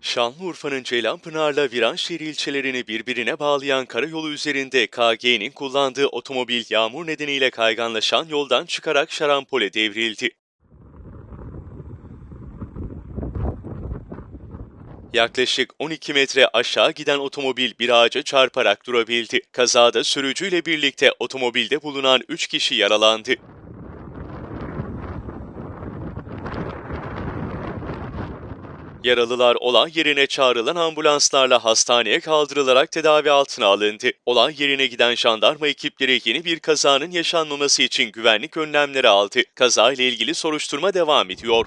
Şanlıurfa'nın Ceylanpınar'la Viranşehir ilçelerini birbirine bağlayan karayolu üzerinde KG'nin kullandığı otomobil yağmur nedeniyle kayganlaşan yoldan çıkarak şarampole devrildi. Yaklaşık 12 metre aşağı giden otomobil bir ağaca çarparak durabildi. Kazada sürücüyle birlikte otomobilde bulunan 3 kişi yaralandı. Yaralılar olay yerine çağrılan ambulanslarla hastaneye kaldırılarak tedavi altına alındı. Olay yerine giden jandarma ekipleri yeni bir kazanın yaşanmaması için güvenlik önlemleri aldı. Kazayla ilgili soruşturma devam ediyor.